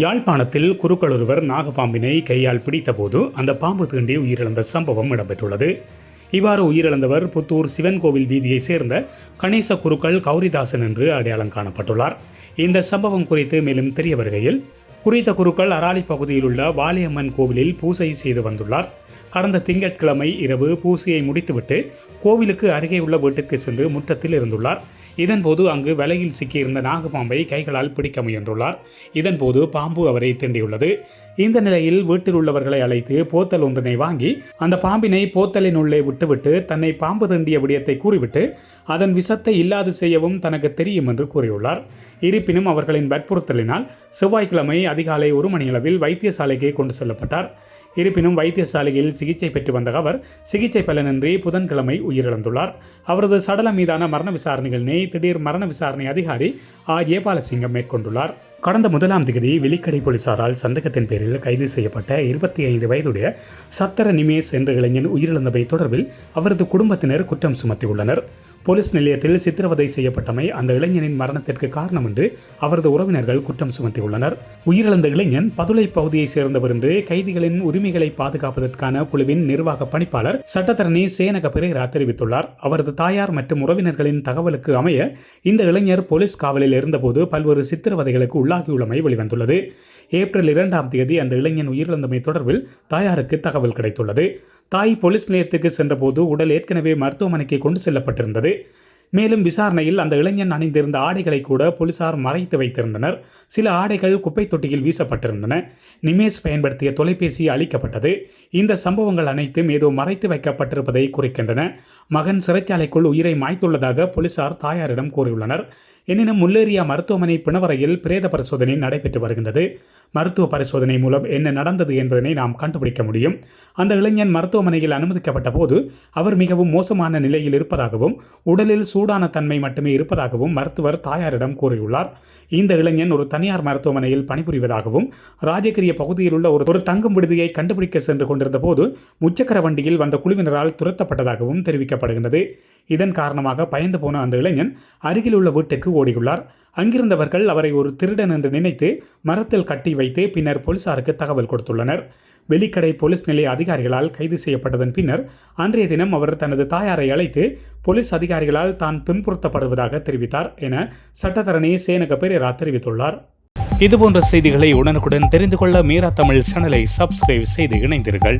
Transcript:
யாழ்ப்பாணத்தில் குருக்கள் ஒருவர் நாகப்பாம்பினை கையால் பிடித்தபோது அந்த பாம்பு தீண்டி உயிரிழந்த சம்பவம் இடம்பெற்றுள்ளது. இவ்வாறு உயிரிழந்தவர் புத்தூர் சிவன் கோவில் வீதியைச் சேர்ந்த கணேச குருக்கள் கௌரிதாசன் என்று அடையாளம் காணப்பட்டுள்ளார். இந்த சம்பவம் குறித்து மேலும் தெரிய வருகையில் குறித்த குருக்கள் அராலி பகுதியில் உள்ள வாலியம்மன் கோவிலில் பூசை செய்து வந்துள்ளார். கடந்த திங்கட்கிழமை இரவு பூசையை முடித்துவிட்டு கோவிலுக்கு அருகே உள்ள வீட்டிற்கு சென்று முற்றத்தில் இருந்துள்ளார். இதன்போது அங்கு வலையில் சிக்கியிருந்த நாகபாம்பை கைகளால் பிடிக்க முயன்றுள்ளார். இதன்போது பாம்பு அவரை திண்டியுள்ளது. இந்த நிலையில் வீட்டில் உள்ளவர்களை அழைத்து போத்தல் ஒன்றினை வாங்கி அந்த பாம்பினை போத்தலின் உள்ளே விட்டுவிட்டு தன்னை பாம்பு திண்டிய விடயத்தை கூறிவிட்டு அதன் விஷத்தை இல்லாது செய்யவும் தனக்கு தெரியும் என்று கூறியுள்ளார். இருப்பினும் அவர்களின் வற்புறுத்தலினால் செவ்வாய்க்கிழமை அதிகாலை ஒரு மணியளவில் வைத்தியசாலைக்கு கொண்டு செல்லப்பட்டார். இருப்பினும் வைத்தியசாலையில் சிகிச்சை பெற்று வந்த அவர் சிகிச்சை பலனின்றி புதன்கிழமை உயிரிழந்துள்ளார். அவரது சடலம் மீதான மரண விசாரணைகளினை திடீர் மரண விசாரணை அதிகாரி ஆ ஏபாலசிங்கம் மேற்கொண்டுள்ளார். கடந்த முதலாம் திகதி வெலிக்கடை போலீசாரால் சந்தேகத்தின் பேரில் கைது செய்யப்பட்ட இருபத்தி ஐந்து வயதுடைய சத்தர நிமேஷ் என்ற இளைஞன் உயிரிழந்தவை தொடர்பில் அவரது குடும்பத்தினர் குற்றம் சுமத்தியுள்ளனர். போலீஸ் நிலையத்தில் சித்திரவதை செய்யப்பட்டமை அந்த இளைஞனின் மரணத்திற்கு காரணம் என்று அவரது உறவினர்கள் குற்றம் சுமத்தியுள்ளனர். உயிரிழந்த இளைஞன் பதுளை பகுதியைச் சேர்ந்தவர் என்று கைதிகளின் உரிமைகளை பாதுகாப்பதற்கான குழுவின் நிர்வாக பணிப்பாளர் சட்டத்தரணி சேனக பெரேரா தெரிவித்துள்ளார். அவரது தாயார் மற்றும் உறவினர்களின் தகவலுக்கு அமைய இந்த இளைஞர் போலீஸ் காவலில் இருந்தபோது பல்வேறு சித்திரவதைகளுக்கு உள்ள உள்ளாகியுள்ளமை வெளிவந்துள்ளது. ஏப்ரல் இரண்டாம் தேதி அந்த இளைஞன் உயிரிழந்தமை தொடர்பில் தாயாருக்கு தகவல் கிடைத்துள்ளது. தாய் போலீஸ் நிலையத்துக்கு சென்றபோது உடல் ஏற்கனவே மருத்துவமனைக்கு கொண்டு செல்லப்பட்டிருந்தது. மேலும் விசாரணையில் அந்த இளைஞன் அணிந்திருந்த ஆடைகளை கூட போலீசார் மறைத்து வைத்திருந்தனர். சில ஆடைகள் குப்பை தொட்டியில் வீசப்பட்டிருந்தன. நிமேஷ் பயன்படுத்திய தொலைபேசி அளிக்கப்பட்டது இந்த சம்பவங்கள் அனைத்தும் ஏதோ மறைத்து வைக்கப்பட்டிருப்பதை குறிக்கின்றன. மகன் சிறைச்சாலைக்குள் உயிரை மாய்த்துள்ளதாக போலீசார் தாயாரிடம் கூறியுள்ளனர். எனினும் முல்லேரியா மருத்துவமனை பிணவரையில் பிரேத பரிசோதனை நடைபெற்று வருகின்றது. மருத்துவ பரிசோதனை மூலம் என்ன நடந்தது என்பதனை நாம் கண்டுபிடிக்க முடியும். அந்த இளைஞன் மருத்துவமனையில் அனுமதிக்கப்பட்ட போது அவர் மிகவும் மோசமான நிலையில் இருப்பதாகவும் உடலில் சூடான தன்மை மட்டுமே இருப்பதாகவும் மருத்துவர் தாயாரிடம் கூறியுள்ளார். இந்த இளைஞன் ஒரு தனியார் மருத்துவமனையில் பணிபுரிவதாகவும் ராஜகிரிய பகுதியில் உள்ள ஒரு ஒரு தங்கும் விடுதியை கண்டுபிடிக்க சென்று கொண்டிருந்த போது முச்சக்கர வண்டியில் வந்த குழுவினரால் துரத்தப்பட்டதாகவும் தெரிவிக்கப்படுகின்றது. இதன் காரணமாக பயந்து போன அந்த இளைஞன் அருகில் உள்ள வீட்டிற்கு ஓடியுள்ளார். அங்கிருந்தவர்கள் அவரை ஒரு திருடன் என்று நினைத்து மரத்தில் கட்டி வைத்து பின்னர் போலீசாருக்கு தகவல் கொடுத்துள்ளனர். வெலிக்கடை போலீஸ் நிலைய அதிகாரிகளால் கைது செய்யப்பட்டதன் பின்னர் அன்றைய தினம் அவர் தனது தாயாரை அழைத்து போலீஸ் அதிகாரிகளால் தான் துன்புறுத்தப்படுவதாக தெரிவித்தார் என சட்டத்தரணி சேனக பெரேரா தெரிவித்துள்ளார். இதுபோன்ற செய்திகளை உடனுக்குடன் தெரிந்து கொள்ள மீரா தமிழ் சேனலை சப்ஸ்கிரைப் செய்து இணைந்தீர்கள்